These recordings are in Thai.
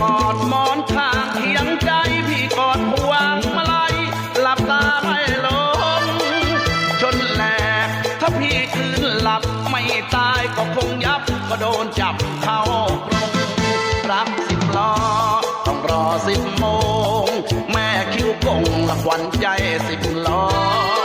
กอดหมอนข้างเคียงใจพี่กอดห่วงมาลัยหลับตาไม่ลงจนแหลกถ้าพี่คืนหลับไม่ตายก็คงยับก็โดนจับเข้ากรงรับสิบล้อต้องรอสิบโมง แม่คิ้วกงละควันใจสิบล้อ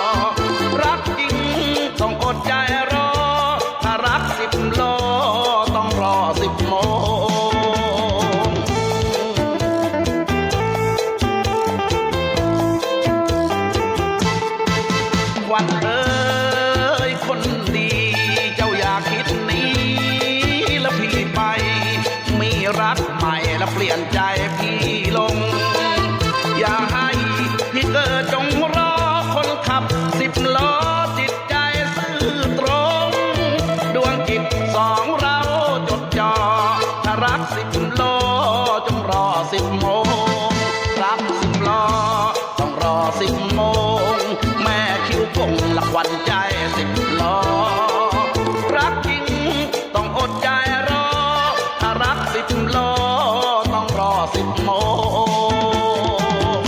สิบโมง แม่คิวกงหลักวันใจสิบล้อ รักจริงต้องอดใจรอถ้ารักสิบโลต้องรอสิบโมง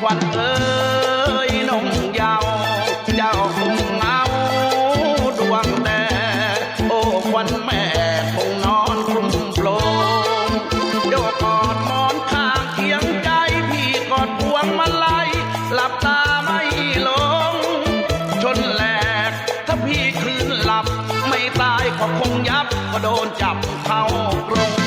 ควันเอ้ย ลับตาไม่ลง ชนแหลก ถ้าพี่คืนหลับ ไม่ตายก็คงยับ ก็โดนจับเข้ากรง